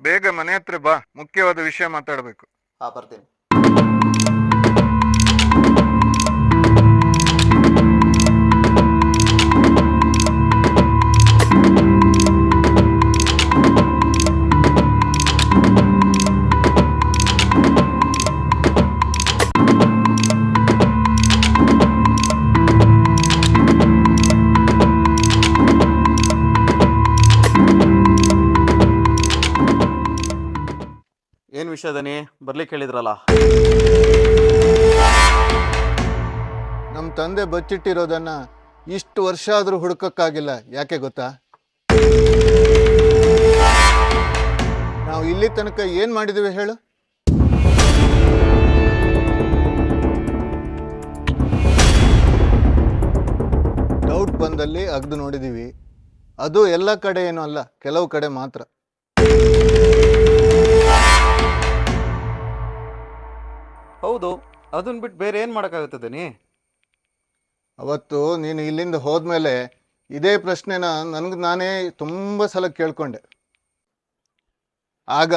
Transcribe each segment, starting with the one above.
ಬೇಗ ಮನೆ ಹತ್ರ ಬಾ. ಮುಖ್ಯವಾದ ವಿಷಯ ಮಾತಾಡಬೇಕು. ಹಾ ಬರ್ತೀನಿ. ಏನ್ ಅದನಿ ಬರ್ಲಿಕ್ಕೆ ಹೇಳಿದ್ರಲ್ಲ. ನಮ್ಮ ತಂದೆ ಬಚ್ಚಿಟ್ಟಿರೋದನ್ನ ಇಷ್ಟು ವರ್ಷ ಆದರೂ ಹುಡುಕಕ್ಕಾಗಿಲ್ಲ, ಯಾಕೆ ಗೊತ್ತಾ? ನಾವು ಇಲ್ಲಿ ತನಕ ಏನು ಮಾಡಿದೀವಿ ಹೇಳು? ಡೌಟ್ ಬಂದಲ್ಲಿ ಅಗ್ದು ನೋಡಿದೀವಿ. ಅದು ಎಲ್ಲ ಕಡೆ ಏನೂ ಅಲ್ಲ, ಕೆಲವು ಕಡೆ ಮಾತ್ರ. ಹೌದು ಅದನ್ನ ಬಿಟ್ಟು ಬೇರೆ ಏನ್ ಮಾಡಕ್ಕಾಗುತ್ತೆ ದನಿ ಅವತ್ತು ನೀನು ಇಲ್ಲಿಂದ ಹೋದ್ಮೇಲೆ ಇದೇ ಪ್ರಶ್ನೆನ ನನಗೆ ನಾನೇ ತುಂಬ ಸಲ ಕೇಳ್ಕೊಂಡೆ. ಆಗ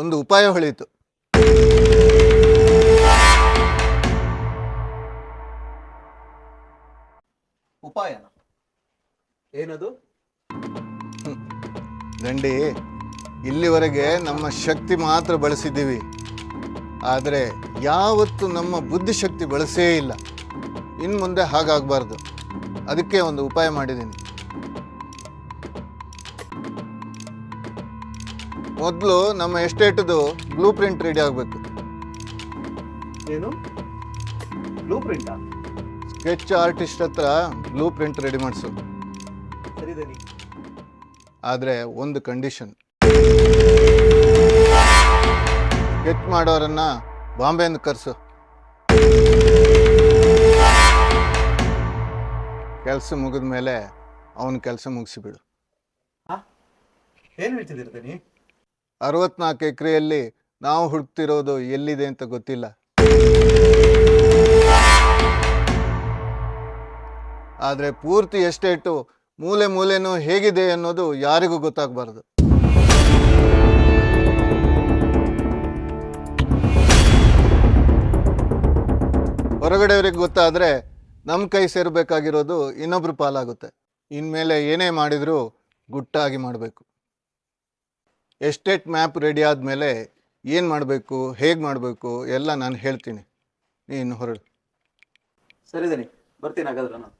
ಒಂದು ಉಪಾಯ ಹೊಳೀತು. ಉಪಾಯ ಏನದು? ದಂಡಿ ಇಲ್ಲಿವರೆಗೆ ನಮ್ಮ ಶಕ್ತಿ ಮಾತ್ರ ಬಳಸಿದ್ದೀವಿ. ಆದರೆ ಯಾವತ್ತು ನಮ್ಮ ಬುದ್ಧಿಶಕ್ತಿ ಬಳಸೇ ಇಲ್ಲ. ಇನ್ನು ಮುಂದೆ ಹಾಗಾಗಬಾರ್ದು. ಅದಕ್ಕೆ ಒಂದು ಉಪಾಯ ಮಾಡಿದ್ದೀನಿ. ಮೊದಲು ನಮ್ಮ ಎಸ್ಟೇಟ್ದು ಬ್ಲೂ ಪ್ರಿಂಟ್ ರೆಡಿ ಆಗಬೇಕು. ಏನು? ಬ್ಲೂ ಪ್ರಿಂಟ್ ಸ್ಕೆಚ್ ಆರ್ಟಿಸ್ಟ್ ಹತ್ರ ಬ್ಲೂ ಪ್ರಿಂಟ್ ರೆಡಿ ಮಾಡಿಸು ಆದರೆ ಒಂದು ಕಂಡೀಷನ್ ಸ್ಕೆಚ್ ಮಾಡೋರನ್ನ ಬಾಂಬೆಯಿಂದ ಕರೆಸು. ಕೆಲಸ ಮುಗಿದ ಮೇಲೆ ಅವನ ಕೆಲಸ ಮುಗಿಸಿಬಿಡು ಏನು ಹೇಳ್ತಿದ್ದೀರಿ ದನಿ ಅರವತ್ನಾಲ್ಕು ಎಕರೆಯಲ್ಲಿ ನಾವು ಹುಡುಕ್ತಿರೋದು ಎಲ್ಲಿದೆ ಅಂತ ಗೊತ್ತಿಲ್ಲ. ಆದರೆ ಪೂರ್ತಿ ಎಸ್ಟೇಟು ಮೂಲೆ ಮೂಲೆನೂ ಹೇಗಿದೆ ಅನ್ನೋದು ಯಾರಿಗೂ ಗೊತ್ತಾಗಬಾರ್ದು. ಹೊರಗಡೆಯವ್ರಿಗೆ ಗೊತ್ತಾದರೆ ನಮ್ಮ ಕೈ ಸೇರಬೇಕಾಗಿರೋದು ಇನ್ನೊಬ್ರು ಪಾಲಾಗುತ್ತೆ. ಇನ್ಮೇಲೆ ಏನೇ ಮಾಡಿದರೂ ಗುಟ್ಟಾಗಿ ಮಾಡಬೇಕು. ಎಸ್ಟೇಟ್ ಮ್ಯಾಪ್ ರೆಡಿ ಆದಮೇಲೆ ಏನು ಮಾಡಬೇಕು, ಹೇಗೆ ಮಾಡಬೇಕು ಎಲ್ಲ ನಾನು ಹೇಳ್ತೀನಿ. ನೀನು ಹೊರಡು. ಸರಿ ಬರ್ತೀನಿ ಹಾಗಾದ್ರೆ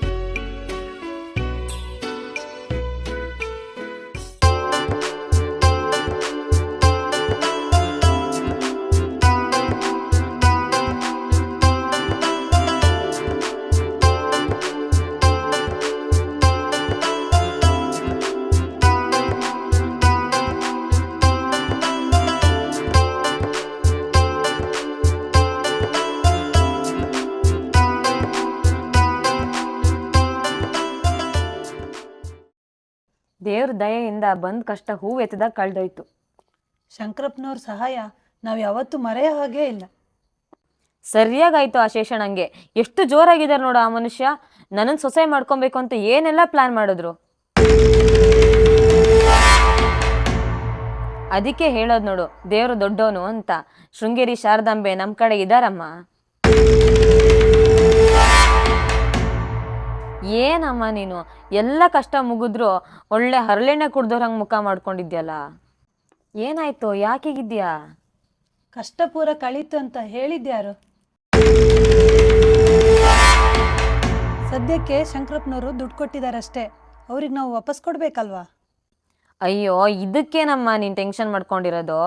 ದೇವ್ರ ದಯೆಯಿಂದ ಬಂದ ಕಷ್ಟ ಹೂವು ಎತ್ತದಾಗ ಕಳ್ದೋಯ್ತು. ಶಂಕರಪ್ಪನವ್ರ ಸಹಾಯ ನಾವು ಯಾವತ್ತೂ ಮರೆಯ ಹಾಗೇ ಇಲ್ಲ. ಸರಿಯಾಗಾಯ್ತು ಆ ಶೇಷಣ್ಣಂಗೆ ಎಷ್ಟು ಜೋರಾಗಿದ್ದಾರೆ ನೋಡು ಆ ಮನುಷ್ಯ. ನನ್ನನ್ನು ಸೊಸೆ ಮಾಡ್ಕೊಬೇಕು ಅಂತ ಏನೆಲ್ಲ ಪ್ಲಾನ್ ಮಾಡಿದ್ರು. ಅದಕ್ಕೆ ಹೇಳೋದು ನೋಡು ದೇವ್ರು ದೊಡ್ಡವನು ಅಂತ. ಶೃಂಗೇರಿ ಶಾರದಾಂಬೆ ನಮ್ಮ ಕಡೆ ಇದಾರಮ್ಮ. ಏನಮ್ಮ ನೀನು? ಎಲ್ಲ ಕಷ್ಟ ಮುಗಿದ್ರು ಒಳ್ಳೆ ಹರಳೆಣ್ಣೆ ಕುಡ್ದೋರ್ ಮುಖ ಮಾಡ್ಕೊಂಡಿದ್ಯಲ್ಲ? ಏನಾಯ್ತು? ಯಾಕೀಗಿದ್ಯಾ ಕಷ್ಟ ಪೂರ ಕಳೀತು ಅಂತ ಹೇಳಿದ್ಯಾರು ಸದ್ಯಕ್ಕೆ ಶಂಕರಪ್ಪನವರು ದುಡ್ಡು ಕೊಟ್ಟಿದ್ದಾರಷ್ಟೇ. ಅವ್ರಿಗೆ ನಾವು ವಾಪಸ್ ಕೊಡ್ಬೇಕಲ್ವಾ? ಅಯ್ಯೋ ಇದಕ್ಕೇನಮ್ಮ ನೀನು ಟೆನ್ಷನ್ ಮಾಡ್ಕೊಂಡಿರೋದು?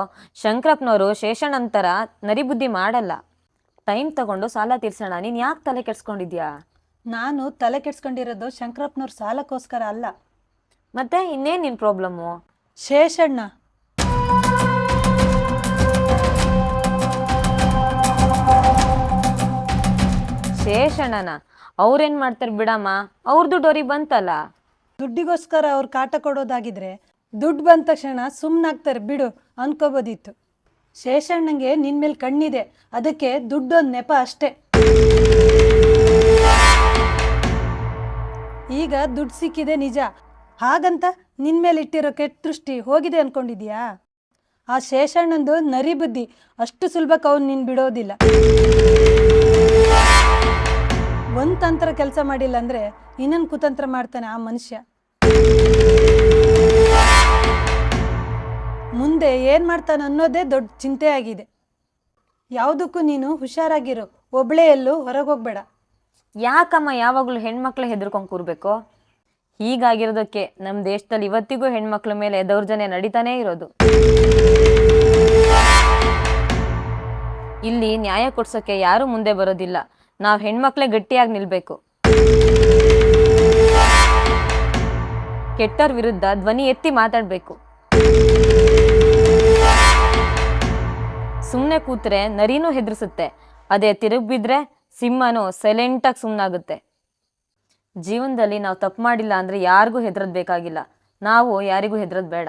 ಶಂಕರಪ್ಪನವರು ಶೇಷಣ್ಣ ಅಂತರ ನರಿಬುದ್ಧಿ ಮಾಡಲ್ಲ. ಟೈಮ್ ತಗೊಂಡು ಸಾಲ ತೀರ್ಸೋಣ. ನೀನು ಯಾಕೆ ತಲೆ ಕೆಡ್ಸ್ಕೊಂಡಿದ್ಯಾ? ನಾನು ತಲೆ ಕೆಡ್ಸ್ಕೊಂಡಿರೋದು ಶಂಕರಪ್ಪನವ್ರ ಸಾಲಕ್ಕೋಸ್ಕರ ಅಲ್ಲ. ಮತ್ತೆ ಇನ್ನೇನು ನಿನ್ ಪ್ರಾಬ್ಲಮ್ಮು ಶೇಷಣ್ಣ. ಶೇಷಣ್ಣನ? ಅವ್ರೇನ್ ಮಾಡ್ತಾರೆ ಬಿಡಮ್ಮ? ಅವ್ರ ದುಡ್ಡು ಅವ್ರಿಗೆ ಬಂತಲ್ಲ? ದುಡ್ಡಿಗೋಸ್ಕರ ಅವ್ರು ಕಾಟ ಕೊಡೋದಾಗಿದ್ರೆ ದುಡ್ಡು ಬಂದ ತಕ್ಷಣ ಸುಮ್ಮನಾಗ್ತಾರೆ ಬಿಡು ಅನ್ಕೋಬೋದಿತ್ತು. ಶೇಷಣ್ಣಂಗೆ ನಿನ್ ಮೇಲೆ ಕಣ್ಣಿದೆ. ಅದಕ್ಕೆ ದುಡ್ಡೊಂದು ನೆಪ ಅಷ್ಟೇ. ಈಗ ದುಡ್ಡು ಸಿಕ್ಕಿದೆ ನಿಜ. ಹಾಗಂತ ನಿನ್ ಮೇಲೆ ಇಟ್ಟಿರೋ ಕೆಟ್ಟ ದೃಷ್ಟಿ ಹೋಗಿದೆ ಅನ್ಕೊಂಡಿದ್ಯಾ ಆ ಶೇಷಣ್ಣಂದು ನರಿ ಬುದ್ಧಿ ಅಷ್ಟು ಸುಲಭಕ್ಕೆ ಅವ್ನು ನಿನ್ ಬಿಡೋದಿಲ್ಲ. ಒಂದು ತಂತ್ರ ಕೆಲಸ ಮಾಡಿಲ್ಲ ಅಂದ್ರೆ ಇನ್ನೊಂದು ಕುತಂತ್ರ ಮಾಡ್ತಾನೆ ಆ ಮನುಷ್ಯ. ಮುಂದೆ ಏನ್ ಮಾಡ್ತಾನೆ ಅನ್ನೋದೇ ದೊಡ್ಡ ಚಿಂತೆ ಆಗಿದೆ. ಯಾವುದಕ್ಕೂ ನೀನು ಹುಷಾರಾಗಿರು. ಒಬ್ಳೇ ಎಲ್ಲೂ ಹೊರಗೋಗ್ಬೇಡ ಯಾಕಮ್ಮ ಯಾವಾಗಲೂ ಹೆಣ್ಮಕ್ಳು ಹೆದರ್ಕೊಂಡು ಕೂರ್ಬೇಕು? ಹೀಗಾಗಿರೋದಕ್ಕೆ ನಮ್ಮ ದೇಶದಲ್ಲಿ ಇವತ್ತಿಗೂ ಹೆಣ್ಮಕ್ಳ ಮೇಲೆ ದೌರ್ಜನ್ಯ ನಡೀತಾನೇ ಇರೋದು. ಇಲ್ಲಿ ನ್ಯಾಯ ಕೊಡ್ಸೋಕೆ ಯಾರೂ ಮುಂದೆ ಬರೋದಿಲ್ಲ. ನಾವು ಹೆಣ್ಮಕ್ಳೇ ಗಟ್ಟಿಯಾಗಿ ನಿಲ್ಬೇಕು. ಕೆಟ್ಟರ್ ವಿರುದ್ಧ ಧ್ವನಿ ಎತ್ತಿ ಮಾತಾಡಬೇಕು. ಸುಮ್ಮನೆ ಕೂತ್ರೆ ನರಿನೂ ಹೆದರ್ಸುತ್ತೆ. ಅದೇ ತಿರುಗಿ ಬಿದ್ರೆ ಸಿಂಹನೂ ಸೈಲೆಂಟಾಗಿ ಸುಮ್ಮನಾಗುತ್ತೆ ಜೀವನದಲ್ಲಿ ನಾವು ತಪ್ಪು ಮಾಡಿಲ್ಲ ಅಂದರೆ ಯಾರಿಗೂ ಹೆದರೋದು ಬೇಕಾಗಿಲ್ಲ. ನಾವು ಯಾರಿಗೂ ಹೆದರದ್ ಬೇಡ.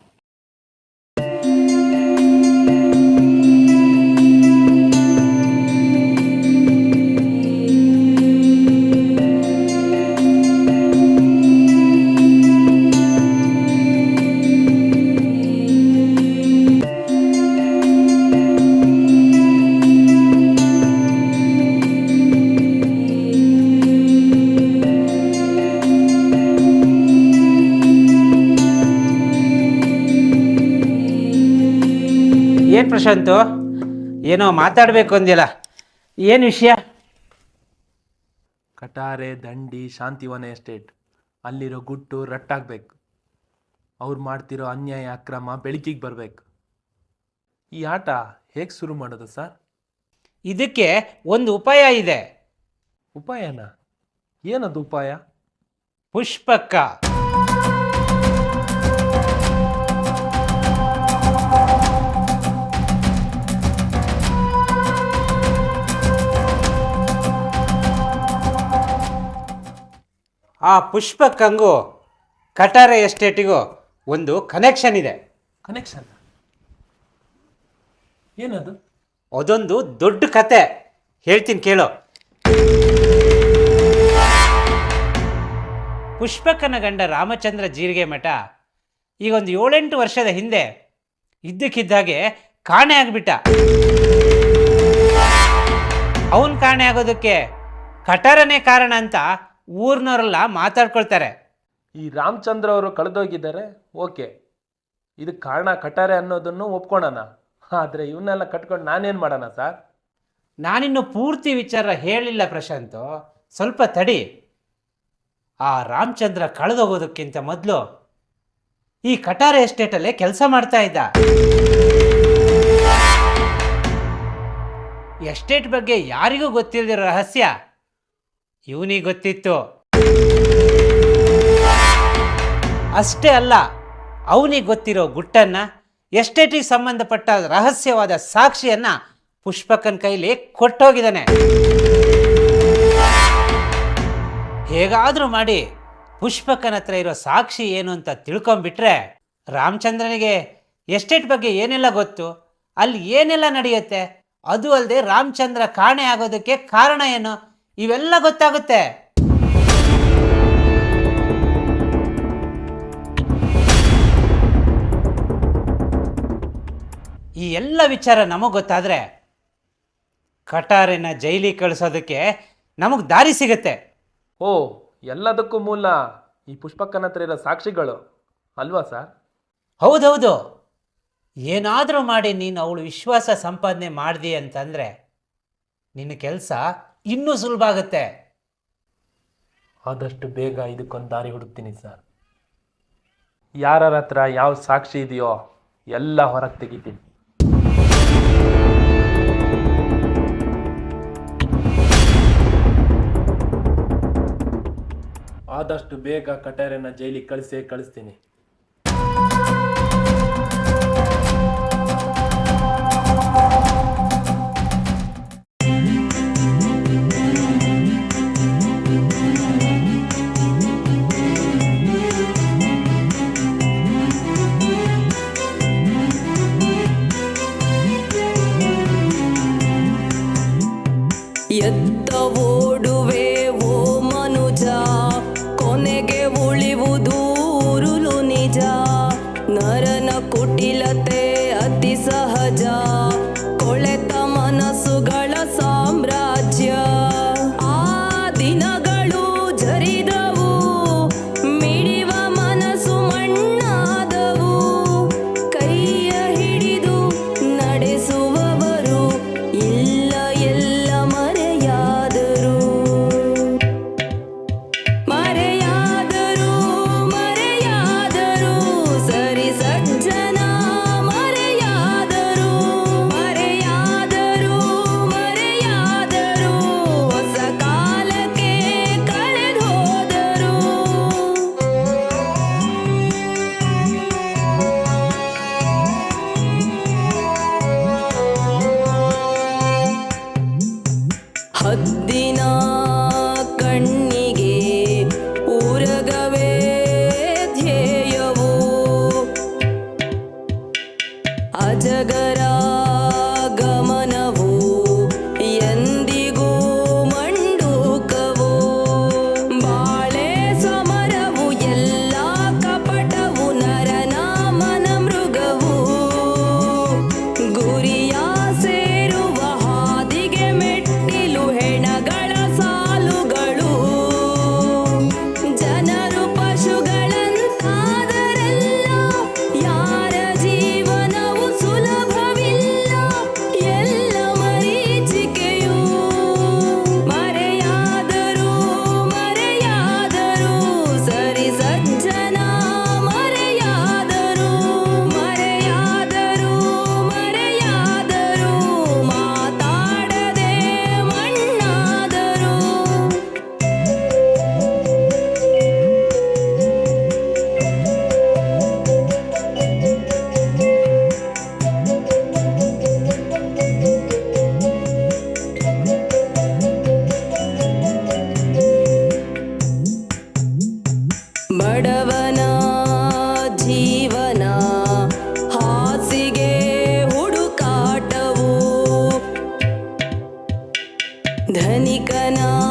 ಏನು ಪ್ರಶಾಂತು? ಏನೋ ಮಾತಾಡಬೇಕು ಅಂದಿಲ್ಲ ಏನು ವಿಷಯ? ಕಟಾರೆ ದಂಡಿ ಶಾಂತಿವನ ಎಸ್ಟೇಟ್. ಅಲ್ಲಿರೋ ಗುಟ್ಟು ರಟ್ಟಾಗಬೇಕು. ಅವ್ರು ಮಾಡ್ತಿರೋ ಅನ್ಯಾಯ ಅಕ್ರಮ ಬೆಳಕಿಗೆ ಬರಬೇಕು. ಈ ಆಟ ಹೇಗೆ ಶುರು ಮಾಡೋದು ಸರ್? ಇದಕ್ಕೆ ಒಂದು ಉಪಾಯ ಇದೆ. ಉಪಾಯನ? ಏನದು ಉಪಾಯ? ಪುಷ್ಪಕ್ಕ. ಆ ಪುಷ್ಪಕ್ಕಂಗೂ ಕಟಾರೆ ಎಸ್ಟೇಟಿಗೂ ಒಂದು ಕನೆಕ್ಷನ್ ಇದೆ. ಕನೆಕ್ಷನ್ ಏನದು? ಅದೊಂದು ದೊಡ್ಡ ಕತೆ. ಹೇಳ್ತೀನಿ ಕೇಳು. ಪುಷ್ಪಕ್ಕನ ಗಂಡ ರಾಮಚಂದ್ರ ಜೀರಿಗೆ ಮಠ ಈಗ ಒಂದು ಏಳೆಂಟು ವರ್ಷದ ಹಿಂದೆ ಇದ್ದಕ್ಕಿದ್ದಾಗೆ ಕಾಣೆ ಆಗಿಬಿಟ್ಟ. ಅವನ್ ಕಾಣೆ ಆಗೋದಕ್ಕೆ ಕಟಾರನೇ ಕಾರಣ ಅಂತ ಊರ್ನವರೆಲ್ಲ ಮಾತಾಡ್ಕೊಳ್ತಾರೆ. ಈ ರಾಮಚಂದ್ರ ಅವರು ಕಳೆದೋಗಿದ್ದಾರೆ ಓಕೆ. ಇದಕ್ಕೆ ಕಾರಣ ಕಟ್ಟಾರೆ ಅನ್ನೋದನ್ನು ಒಪ್ಕೊಳ್ಳೋಣ ಆದರೆ ಇವನ್ನೆಲ್ಲ ಕಟ್ಕೊಂಡು ನಾನೇನು ಮಾಡೋಣ ಸರ್? ನಾನಿನ್ನು ಪೂರ್ತಿ ವಿಚಾರ ಹೇಳಿಲ್ಲ ಪ್ರಶಾಂತು. ಸ್ವಲ್ಪ ತಡಿ. ಆ ರಾಮಚಂದ್ರ ಕಳೆದೋಗೋದಕ್ಕಿಂತ ಮೊದಲು ಈ ಕಟಾರ ಎಸ್ಟೇಟಲ್ಲೇ ಕೆಲಸ ಮಾಡ್ತಾ ಇದ್ದ. ಎಸ್ಟೇಟ್ ಬಗ್ಗೆ ಯಾರಿಗೂ ಗೊತ್ತಿಲ್ಲದಿರೋ ರಹಸ್ಯ. ಇವನಿಗೆ ಗೊತ್ತಿತ್ತು. ಅಷ್ಟೇ ಅಲ್ಲ, ಅವನಿಗೆ ಗೊತ್ತಿರೋ ಗುಟ್ಟನ್ನ ಎಸ್ಟೇಟಿಗೆ ಸಂಬಂಧಪಟ್ಟ ರಹಸ್ಯವಾದ ಸಾಕ್ಷಿಯನ್ನ ಪುಷ್ಪಕನ್ ಕೈಲಿ ಕೊಟ್ಟೋಗಿದ್ದಾನೆ. ಹೇಗಾದ್ರೂ ಮಾಡಿ ಪುಷ್ಪಕನ ಹತ್ರ ಇರೋ ಸಾಕ್ಷಿ ಏನು ಅಂತ ತಿಳ್ಕೊಂಬಿಟ್ರೆ ರಾಮಚಂದ್ರನಿಗೆ ಎಸ್ಟೇಟ್ ಬಗ್ಗೆ ಏನೆಲ್ಲ ಗೊತ್ತು, ಅಲ್ಲಿ ಏನೆಲ್ಲ ನಡೆಯುತ್ತೆ, ಅದು ಅಲ್ಲದೆ ರಾಮಚಂದ್ರ ಕಾಣೆ ಆಗೋದಕ್ಕೆ ಕಾರಣ ಏನು? ಇವೆಲ್ಲ ಗೊತ್ತಾಗುತ್ತೆ. ಈ ಎಲ್ಲ ವಿಚಾರ ನಮಗೆ ಗೊತ್ತಾದರೆ ಕಟಾರಿನ ಜೈಲಿಗೆ ಕಳಿಸೋದಕ್ಕೆ ನಮಗೆ ದಾರಿ ಸಿಗುತ್ತೆ. ಓ ಎಲ್ಲದಕ್ಕೂ ಮೂಲ ಈ ಪುಷ್ಪಕ್ಕನ ಹತ್ರ ಇರೋ ಸಾಕ್ಷಿಗಳು. ಅಲ್ವಾ ಸರ್? ಹೌದೌದು. ಏನಾದರೂ ಮಾಡಿ ನೀನು ಅವಳು ವಿಶ್ವಾಸ ಸಂಪಾದನೆ ಮಾಡಿದೆ ಅಂತಂದರೆ ನಿನ್ನ ಕೆಲಸ ಇನ್ನೂ ಸುಲಭ ಆಗುತ್ತೆ. ಆದಷ್ಟು ಬೇಗ ಇದಕ್ಕೊಂದು ದಾರಿ ಹುಡುಕ್ತೀನಿ ಸರ್. ಯಾರ ಹತ್ರ ಯಾವ ಸಾಕ್ಷಿ ಇದೆಯೋ ಎಲ್ಲ ಹೊರಗೆ ತೆಗಿತೀನಿ. ಆದಷ್ಟು ಬೇಗ ಕಟಾರೆನ ಜೈಲಿಗೆ ಕಳಿಸೇ ಕಳಿಸ್ತೀನಿ. ಓಡುವೆ ಓ ಮನುಜ ಕೊನೆಗೆ ಉಳಿವುದೂರುಲು ನಿಜ. ನರನ ಕುಟಿಲತೆ ಅತಿ ಸಹಜ. خدنا धनिकना।